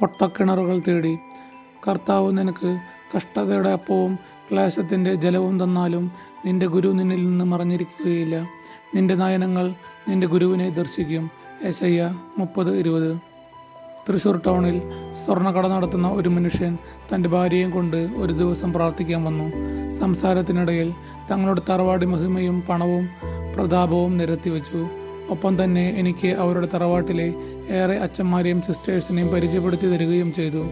പൊട്ടക്കിണറുകൾ തേടി. കർത്താവ് നിനക്ക് കഷ്ടതയുടെ അപ്പവും ക്ലേശത്തിന്റെ ജലവും തന്നാലും നിന്റെ ഗുരു നിന്നിൽ നിന്ന് മറഞ്ഞിരിക്കുകയില്ല. നിന്റെ നയനങ്ങൾ നിന്റെ ഗുരുവിനെ ദർശിക്കും. ഏശയ്യ മുപ്പത് ഇരുപത്. തൃശ്ശൂർ ടൗണിൽ സ്വർണക്കട നടത്തുന്ന ഒരു മനുഷ്യൻ തന്റെ ഭാര്യയും കൊണ്ട് ഒരു ദിവസം പ്രാർത്ഥിക്കാൻ വന്നു. സംസാരത്തിനിടയിൽ തങ്ങളുടെ തറവാടി മഹിമയും പണവും പ്രതാപവും നിരത്തി വെച്ചു ഒപ്പം തന്നെ എനിക്ക് അവരുടെ തറവാട്ടിലെ ഏറെ അച്ഛന്മാരെയും സിസ്റ്റേഴ്സിനെയും പരിചയപ്പെടുത്തി തരികയും ചെയ്തു.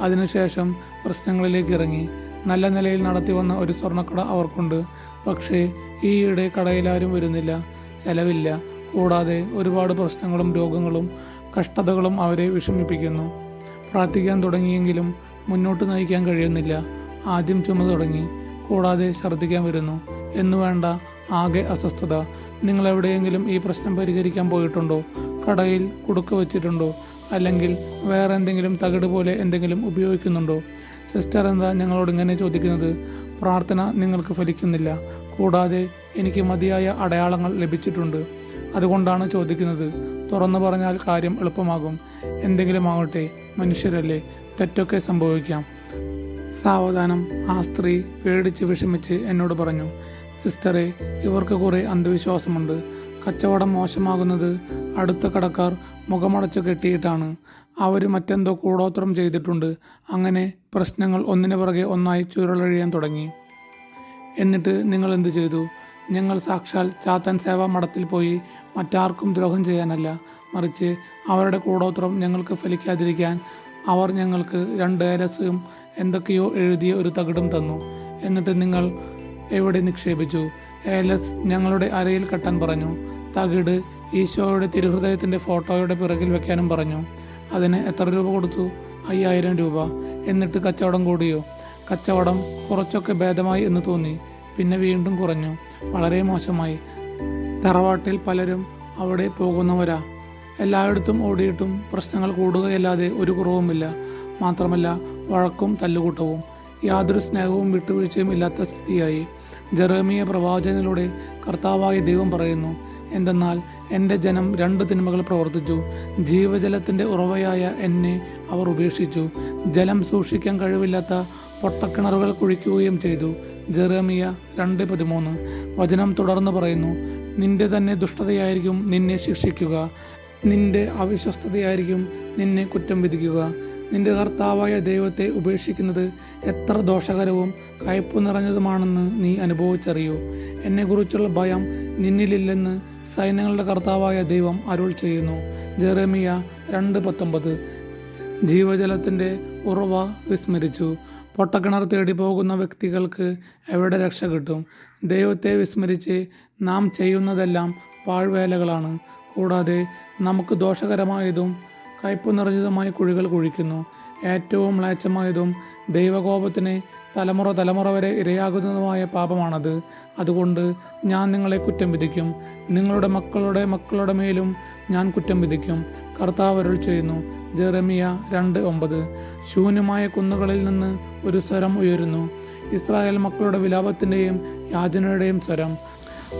അതിനുശേഷം പ്രശ്നങ്ങളിലേക്ക് ഇറങ്ങി. നല്ല നിലയിൽ നടത്തി വന്ന ഒരു സ്വർണക്കട അവർക്കുണ്ട്. പക്ഷേ ഈയിടെ കടയിലാരും വരുന്നില്ല. ചെലവില്ല. കൂടാതെ ഒരുപാട് പ്രശ്നങ്ങളും രോഗങ്ങളും കഷ്ടതകളും അവരെ വിഷമിപ്പിക്കുന്നു. പ്രാർത്ഥിക്കാൻ തുടങ്ങിയെങ്കിലും മുന്നോട്ട് നയിക്കാൻ കഴിയുന്നില്ല. ആദ്യം ചുമ തുടങ്ങി. കൂടാതെ ഛർദ്ദിക്കാൻ വരുന്നു. എന്നുവേണ്ട ആകെ അസ്വസ്ഥത. നിങ്ങൾ എവിടെയെങ്കിലും ഈ പ്രശ്നം പരിഹരിക്കാൻ പോയിട്ടുണ്ടോ? കടയിൽ കുടുക്ക വെച്ചിട്ടുണ്ടോ? അല്ലെങ്കിൽ വേറെ എന്തെങ്കിലും തകിട് പോലെ എന്തെങ്കിലും ഉപയോഗിക്കുന്നുണ്ടോ? സിസ്റ്റർ എന്താ ഞങ്ങളോട് ഇങ്ങനെ ചോദിക്കുന്നത്? പ്രാർത്ഥന നിങ്ങൾക്ക് ഫലിക്കുന്നില്ല. കൂടാതെ എനിക്ക് മതിയായ അടയാളങ്ങൾ ലഭിച്ചിട്ടുണ്ട്. അതുകൊണ്ടാണ് ചോദിക്കുന്നത്. തുറന്നു പറഞ്ഞാൽ കാര്യം എളുപ്പമാകും. എന്തെങ്കിലും ആവട്ടെ മനുഷ്യരല്ലേ? തെറ്റൊക്കെ സംഭവിക്കാം. സാവധാനം ആ സ്ത്രീ പേടിച്ച് വിഷമിച്ച് എന്നോട് പറഞ്ഞു സിസ്റ്ററെ ഇവർക്ക് കുറേ അന്ധവിശ്വാസമുണ്ട്. കച്ചവടം മോശമാകുന്നത് അടുത്ത കടക്കാർ മുഖമടച്ചു കെട്ടിയിട്ടാണ്. അവർ മറ്റെന്തോ കൂടോത്രം ചെയ്തിട്ടുണ്ട്. അങ്ങനെ പ്രശ്നങ്ങൾ ഒന്നിനു പുറകെ ഒന്നായി ചുരുളഴിയാൻ തുടങ്ങി. എന്നിട്ട് നിങ്ങൾ എന്ത് ചെയ്തു? ഞങ്ങൾ സാക്ഷാൽ ചാത്തൻ സേവാ മഠത്തിൽ പോയി മറ്റാർക്കും ദ്രോഹം ചെയ്യാനല്ല. മറിച്ച് അവരുടെ കൂടോത്രം ഞങ്ങൾക്ക് ഫലിക്കാതിരിക്കാൻ അവർ ഞങ്ങൾക്ക് രണ്ട് ഏലസും എന്തൊക്കെയോ എഴുതിയ ഒരു തകിടും തന്നു. എന്നിട്ട് നിങ്ങൾ എവിടെ നിക്ഷേപിച്ചു? ഏലസ് ഞങ്ങളുടെ അരയിൽ കെട്ടാൻ പറഞ്ഞു. തകിട് ഈശോയുടെ തിരുഹൃദയത്തിന്റെ ഫോട്ടോയുടെ പിറകിൽ വെക്കാനും പറഞ്ഞു. അതിന് എത്ര രൂപ കൊടുത്തു? അയ്യായിരം രൂപ. എന്നിട്ട് കച്ചവടം കൂടിയോ? കച്ചവടം കുറച്ചൊക്കെ ഭേദമായി എന്ന് തോന്നി. പിന്നെ വീണ്ടും കുറഞ്ഞു. വളരെ മോശമായി. തറവാട്ടിൽ പലരും അവിടെ പോകുന്നവരാ. എല്ലായിടത്തും ഓടിയിട്ടും പ്രശ്നങ്ങൾ കൂടുകയല്ലാതെ ഒരു കുറവുമില്ല. മാത്രമല്ല വഴക്കും തല്ലുകൂട്ടവും യാതൊരു സ്നേഹവും വിട്ടുവീഴ്ചയും ഇല്ലാത്ത സ്ഥിതിയായി. ജെറേമിയ പ്രവാചകനിലൂടെ കർത്താവായ ദൈവം പറയുന്നു എന്തെന്നാൽ എന്റെ ജനം രണ്ട് തിന്മകൾ പ്രവർത്തിച്ചു. ജീവജലത്തിന്റെ ഉറവയായ എന്നെ അവർ ഉപേക്ഷിച്ചു. ജലം സൂക്ഷിക്കാൻ കഴിവില്ലാത്ത പൊട്ടക്കിണറുകൾ കുഴിക്കുകയും ചെയ്തു. ജെറേമിയ രണ്ട് പതിമൂന്ന്. വചനം തുടർന്ന് പറയുന്നു നിന്റെ തന്നെ ദുഷ്ടതയായിരിക്കും നിന്നെ ശിക്ഷിക്കുക. നിന്റെ അവിശ്വസ്തതയായിരിക്കും നിന്നെ കുറ്റം വിധിക്കുക. നിന്റെ കർത്താവായ ദൈവത്തെ ഉപേക്ഷിക്കുന്നത് എത്ര ദോഷകരവും കയ്പു നിറഞ്ഞതുമാണെന്ന് നീ അനുഭവിച്ചറിയൂ. എന്നെക്കുറിച്ചുള്ള ഭയം നിന്നിലില്ലെന്ന് സൈന്യങ്ങളുടെ കർത്താവായ ദൈവം അരുൾ ചെയ്യുന്നു. ജെറമിയ രണ്ട് പത്തൊമ്പത്. ജീവജലത്തിന്റെ ഉറവ വിസ്മരിച്ചു. പൊട്ടക്കിണർ തേടി പോകുന്ന വ്യക്തികൾക്ക് എവിടെ രക്ഷ കിട്ടും? ദൈവത്തെ വിസ്മരിച്ച് നാം ചെയ്യുന്നതെല്ലാം പാഴ്വേലകളാണ്. കൂടാതെ നമുക്ക് ദോഷകരമായതും കയ്പു നിറഞ്ഞതുമായ കുഴികൾ കുഴിക്കുന്നു. ഏറ്റവും മ്ലേച്ഛമായതും ദൈവകോപത്തിന് തലമുറ തലമുറ വരെ ഇരയാകുന്നതുമായ പാപമാണത്. അതുകൊണ്ട് ഞാൻ നിങ്ങളെ കുറ്റം വിധിക്കും. നിങ്ങളുടെ മക്കളുടെ മക്കളുടെ മേലും ഞാൻ കുറ്റം വിധിക്കും. കർത്താവ് അരുൾ ചെയ്യുന്നു. ജെറമിയ രണ്ട് ഒമ്പത്. ശൂന്യമായ കുന്നുകളിൽ നിന്ന് ഒരു സ്വരം ഉയരുന്നു. ഇസ്രായേൽ മക്കളുടെ വിലാപത്തിന്റെയും യാചനയുടെയും സ്വരം.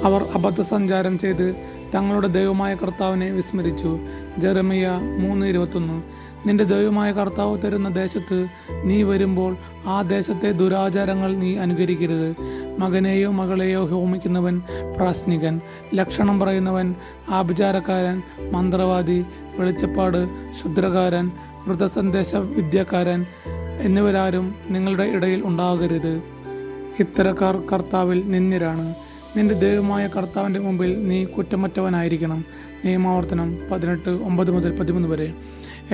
അവർ അബദ്ധസഞ്ചാരം ചെയ്ത് തങ്ങളുടെ ദൈവമായ കർത്താവിനെ വിസ്മരിച്ചു. ജെറമിയ മൂന്ന് ഇരുപത്തൊന്ന്. നിന്റെ ദൈവമായ കർത്താവ് തരുന്ന ദേശത്ത് നീ വരുമ്പോൾ ആ ദേശത്തെ ദുരാചാരങ്ങൾ നീ അനുകരിക്കരുത്. മകനെയോ മകളെയോ ഹോമിക്കുന്നവൻ പ്രാസ്നികൻ ലക്ഷണം പറയുന്നവൻ ആഭിചാരക്കാരൻ മന്ത്രവാദി വെളിച്ചപ്പാട് ക്ഷുദ്രകാരൻ മൃതസന്ദേശ വിദ്യക്കാരൻ എന്നിവരാരും നിങ്ങളുടെ ഇടയിൽ ഉണ്ടാകരുത്. ഇത്തരക്കാർ കർത്താവിൽ നിന്ദിരാണ് നിന്റെ ദൈവമായ കർത്താവിന്റെ മുമ്പിൽ നീ കുറ്റമറ്റവനായിരിക്കണം. നിയമാവർത്തനം പതിനെട്ട് ഒമ്പത് മുതൽ പതിമൂന്ന് വരെ.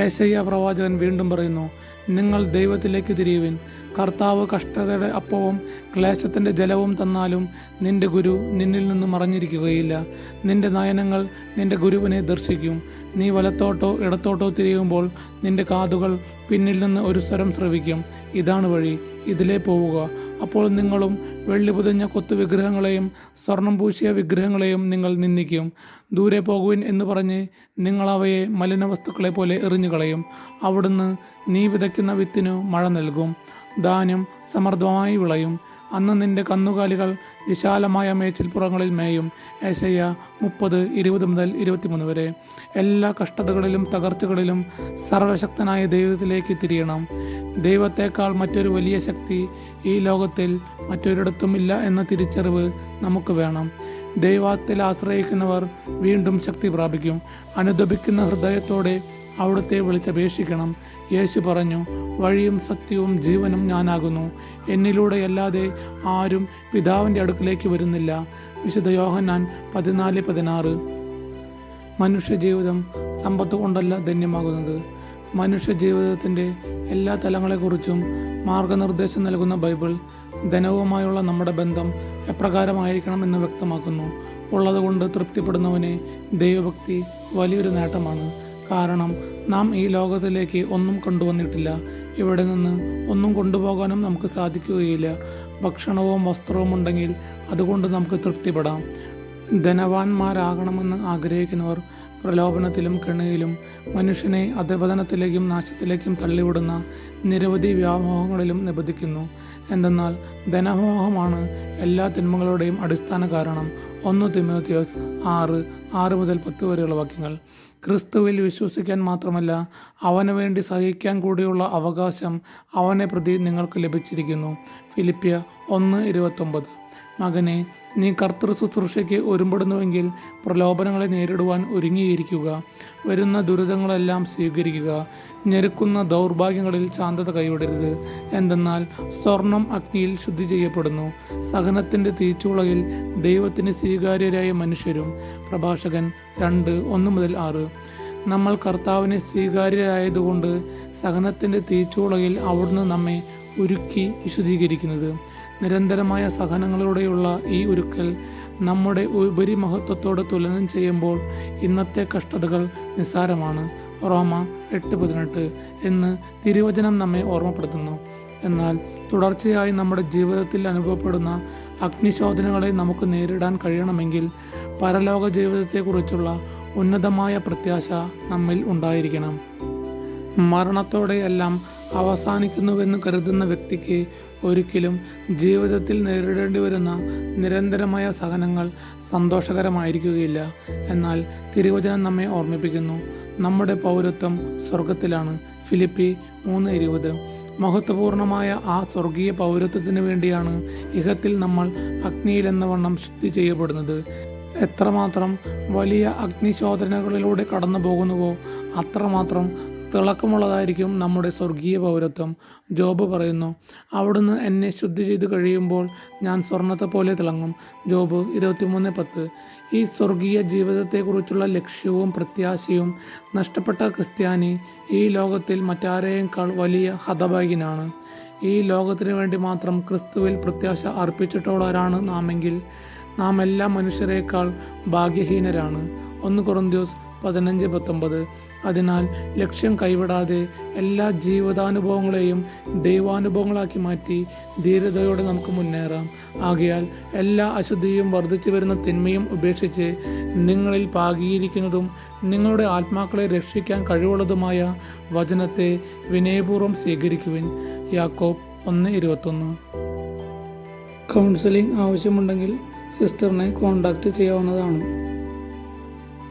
ഏശയ്യ പ്രവാചകൻ വീണ്ടും പറയുന്നു നിങ്ങൾ ദൈവത്തിലേക്ക് തിരിയുവിൻ. കർത്താവ് കഷ്ടതയുടെ അപ്പവും ക്ലേശത്തിന്റെ ജലവും തന്നാലും നിന്റെ ഗുരു നിന്നിൽ നിന്ന് മറഞ്ഞിരിക്കുകയില്ല. നിന്റെ നയനങ്ങൾ നിന്റെ ഗുരുവിനെ ദർശിക്കും. നീ വലത്തോട്ടോ ഇടത്തോട്ടോ തിരിയുമ്പോൾ നിന്റെ കാതുകൾ പിന്നിൽ നിന്ന് ഒരു സ്വരം ശ്രവിക്കും ഇതാണ് വഴി. ഇതിലേ പോവുക. അപ്പോൾ നിങ്ങളും വെള്ളി പുതഞ്ഞ കൊത്തു വിഗ്രഹങ്ങളെയും സ്വർണം പൂശിയ വിഗ്രഹങ്ങളെയും നിങ്ങൾ നിന്ദിക്കും. ദൂരെ പോകുവിൻ എന്ന് പറഞ്ഞ് നിങ്ങളവയെ മലിന വസ്തുക്കളെ പോലെ എറിഞ്ഞു കളയും അവിടുന്ന് നീ വിതയ്ക്കുന്ന വിത്തിനു മഴ നൽകും. ധാന്യം സമർദ്ദമായി വിളയും. അന്ന് നിന്റെ കന്നുകാലികൾ വിശാലമായ മേച്ചിൽപ്പുറങ്ങളിൽ മേയും. ഏശയ്യ മുപ്പത് ഇരുപത് മുതൽ ഇരുപത്തിമൂന്ന് വരെ. എല്ലാ കഷ്ടതകളിലും തകർച്ചകളിലും സർവശക്തനായ ദൈവത്തിലേക്ക് തിരിയണം. ദൈവത്തേക്കാൾ മറ്റൊരു വലിയ ശക്തി ഈ ലോകത്തിൽ മറ്റൊരിടത്തും ഇല്ല എന്ന തിരിച്ചറിവ് നമുക്ക് വേണം. ദൈവത്തിൽ ആശ്രയിക്കുന്നവർ വീണ്ടും ശക്തി പ്രാപിക്കും. അനുദപിക്കുന്ന ഹൃദയത്തോടെ അവിടുത്തെ വിളിച്ചപേക്ഷിക്കണം. യേശു പറഞ്ഞു വഴിയും സത്യവും ജീവനും ഞാനാകുന്നു. എന്നിലൂടെ അല്ലാതെ ആരും പിതാവിന്റെ അടുക്കിലേക്ക് വരുന്നില്ല. വിശുദ്ധ യോഹന്നാൻ പതിനാല് പതിനാറ്. മനുഷ്യജീവിതം സമ്പത്ത് കൊണ്ടല്ല ധന്യമാകുന്നത്. മനുഷ്യ ജീവിതത്തിന്റെ എല്ലാ തലങ്ങളെക്കുറിച്ചും മാർഗനിർദ്ദേശം നൽകുന്ന ബൈബിൾ ധനവുമായുള്ള നമ്മുടെ ബന്ധം എപ്രകാരമായിരിക്കണം എന്ന് വ്യക്തമാക്കുന്നു. ഉള്ളതുകൊണ്ട് തൃപ്തിപ്പെടുന്നവനെ ദൈവഭക്തി വലിയൊരു നേട്ടമാണ്. കാരണം നാം ഈ ലോകത്തിലേക്ക് ഒന്നും കൊണ്ടുവന്നിട്ടില്ല. ഇവിടെ നിന്ന് ഒന്നും കൊണ്ടുപോകാനും നമുക്ക് സാധിക്കുകയില്ല. ഭക്ഷണവും വസ്ത്രവും ഉണ്ടെങ്കിൽ അതുകൊണ്ട് നമുക്ക് തൃപ്തിപ്പെടാം. ധനവാന്മാരാകണമെന്ന് ആഗ്രഹിക്കുന്നവർ പ്രലോഭനത്തിലും കെണിയിലും മനുഷ്യനെ അധപതനത്തിലേക്കും നാശത്തിലേക്കും തള്ളിവിടുന്ന നിരവധി വ്യാമോഹങ്ങളിലും നിബന്ധിക്കുന്നു. എന്തെന്നാൽ ധനമോഹമാണ് എല്ലാ തിന്മകളുടെയും അടിസ്ഥാന കാരണം. ഒന്ന് തിമോത്തിയോസ് ആറ് ആറ് മുതൽ പത്ത് വരെയുള്ള വാക്യങ്ങൾ. ക്രിസ്തുവിൽ വിശ്വസിക്കാൻ മാത്രമല്ല അവന് വേണ്ടി സഹിക്കാൻ കൂടിയുള്ള അവകാശം അവനെ പ്രതി നിങ്ങൾക്ക് ലഭിച്ചിരിക്കുന്നു. ഫിലിപ്പിയ ഒന്ന് ഇരുപത്തൊമ്പത്. മകനെ നീ കർത്തൃ ശുശ്രൂഷയ്ക്ക് ഒരുമ്പെടുന്നുവെങ്കിൽ പ്രലോഭനങ്ങളെ നേരിടുവാൻ ഒരുങ്ങിയിരിക്കുക. വരുന്ന ദുരിതങ്ങളെല്ലാം സ്വീകരിക്കുക. ഞെരുക്കുന്ന ദൗർഭാഗ്യങ്ങളിൽ ശാന്തത കൈവിടരുത്. എന്തെന്നാൽ സ്വർണം അഗ്നിയിൽ ശുദ്ധി ചെയ്യപ്പെടുന്നു. സഹനത്തിന്റെ തീച്ചുളയിൽ ദൈവത്തിന് സ്വീകാര്യരായ മനുഷ്യരും. പ്രഭാഷകൻ രണ്ട് ഒന്ന് മുതൽ ആറ്. നമ്മൾ കർത്താവിനെ സ്വീകാര്യരായതുകൊണ്ട് സഹനത്തിന്റെ തീച്ചുളയിൽ അവിടുന്ന് നമ്മെ ഒരുക്കി വിശദീകരിക്കുന്നത് നിരന്തരമായ സഹനങ്ങളിലൂടെയുള്ള ഈ ഒരുക്കൽ നമ്മുടെ ഉപരിമഹത്വത്തോട് തുലനം ചെയ്യുമ്പോൾ ഇന്നത്തെ കഷ്ടതകൾ നിസ്സാരമാണ്. റോമ എട്ട് പതിനെട്ട് എന്ന് തിരുവചനം നമ്മെ ഓർമ്മപ്പെടുത്തുന്നു. എന്നാൽ തുടർച്ചയായി നമ്മുടെ ജീവിതത്തിൽ അനുഭവപ്പെടുന്ന അഗ്നിശോധനകളെ നമുക്ക് നേരിടാൻ കഴിയണമെങ്കിൽ പരലോക ജീവിതത്തെക്കുറിച്ചുള്ള ഉന്നതമായ പ്രത്യാശ നമ്മിൽ ഉണ്ടായിരിക്കണം. മരണത്തോടെയെല്ലാം അവസാനിക്കുന്നുവെന്ന് കരുതുന്ന വ്യക്തിക്ക് ഒരിക്കലും ജീവിതത്തിൽ നേരിടേണ്ടി വരുന്ന നിരന്തരമായ സഹനങ്ങൾ സന്തോഷകരമായിരിക്കുകയില്ല. എന്നാൽ തിരുവചനം നമ്മെ ഓർമ്മിപ്പിക്കുന്നു. നമ്മുടെ പൗരത്വം സ്വർഗത്തിലാണ് ഫിലിപ്പി മൂന്ന് ഇരുപത്. മഹത്വപൂർണമായ ആ സ്വർഗീയ പൗരത്വത്തിന് വേണ്ടിയാണ് ഇഹത്തിൽ നമ്മൾ അഗ്നിയിൽ എന്ന വണ്ണം ശുദ്ധി ചെയ്യപ്പെടുന്നത്. എത്രമാത്രം വലിയ അഗ്നിശോധനകളിലൂടെ കടന്നു പോകുന്നുവോ അത്രമാത്രം തിളക്കമുള്ളതായിരിക്കും നമ്മുടെ സ്വർഗീയ പൗരത്വം. ജോബ് പറയുന്നു അവിടുന്ന് എന്നെ ശുദ്ധി ചെയ്ത് കഴിയുമ്പോൾ ഞാൻ സ്വർണത്തെ പോലെ തിളങ്ങും ജോബ് ഇരുപത്തിമൂന്ന് പത്ത്. ഈ സ്വർഗീയ ജീവിതത്തെക്കുറിച്ചുള്ള ലക്ഷ്യവും പ്രത്യാശയും നഷ്ടപ്പെട്ട ക്രിസ്ത്യാനി ഈ ലോകത്തിൽ മറ്റാരെയേക്കാൾ വലിയ ഹതഭാഗ്യനാണ്. ഈ ലോകത്തിന് വേണ്ടി മാത്രം ക്രിസ്തുവിൽ പ്രത്യാശ അർപ്പിച്ചിട്ടുള്ളവരാണ് നാമെങ്കിൽ. നാം എല്ലാ മനുഷ്യരെക്കാൾ ഭാഗ്യഹീനരാണ്. ഒന്ന് കൊറന്ത്യോസ് പതിനഞ്ച് പത്തൊമ്പത്. അതിനാൽ ലക്ഷ്യം കൈവിടാതെ എല്ലാ ജീവിതാനുഭവങ്ങളെയും ദൈവാനുഭവങ്ങളാക്കി മാറ്റി ധീരതയോടെ നമുക്ക് മുന്നേറാം. ആകയാൽ എല്ലാ അശുദ്ധിയും വർദ്ധിച്ചു വരുന്ന തിന്മയും ഉപേക്ഷിച്ച് നിങ്ങളിൽ പാകിയിരിക്കുന്നതും നിങ്ങളുടെ ആത്മാക്കളെ രക്ഷിക്കാൻ കഴിവുള്ളതുമായ വചനത്തെ വിനയപൂർവം സ്വീകരിക്കുവിൻ. യാക്കോബ് ഒന്ന് ഇരുപത്തൊന്ന്. കൗൺസിലിംഗ് ആവശ്യമുണ്ടെങ്കിൽ സിസ്റ്ററിനെ കോൺടാക്റ്റ് ചെയ്യാവുന്നതാണ്.